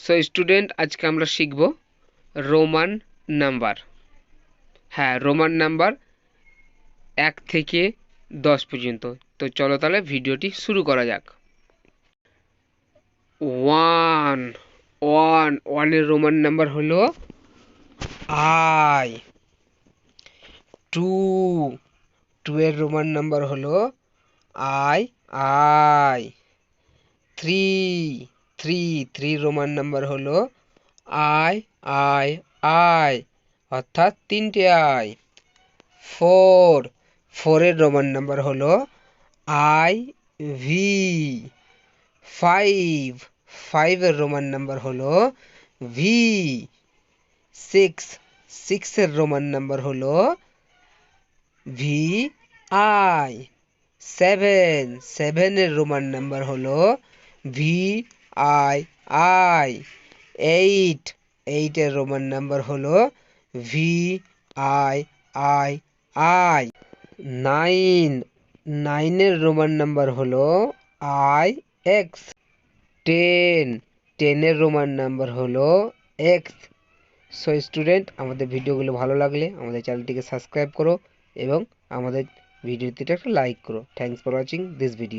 So student আজকে আমরা শিখব রোমান নাম্বার হ্যাঁ রোমান নাম্বার এক থেকে দশ পর্যন্ত। তো চলো তাহলে ভিডিওটি শুরু করা যাক। ওয়ান ওয়ান ওয়ানের রোমান নাম্বার হলো আই টু টু এর রোমান নাম্বার হলো I I three three three Roman number হলো আই আই আই অর্থাৎ তিনটে আই ফোর ফোরের রোমান নাম্বার হলো আই ভি ফাইভ ফাইভের রোমান নাম্বার হলো ভি সিক্স সিক্সের রোমান নাম্বার হলো ভি আই সেভেন সেভেনের রোমান নাম্বার হলো ভি আই আই এইট এইটের রোমান নাম্বার হলো V I I I nine নাইনের রোমান নাম্বার হলো আই এক্স টেন টেনের রোমান নাম্বার হলো এক্স সো স্টুডেন্ট আমাদের ভিডিওগুলো ভালো লাগলে আমাদের চ্যানেলটিকে সাবস্ক্রাইব করো এবং আমাদের ভিডিওটিতে একটা লাইক করো। Thanks for watching this video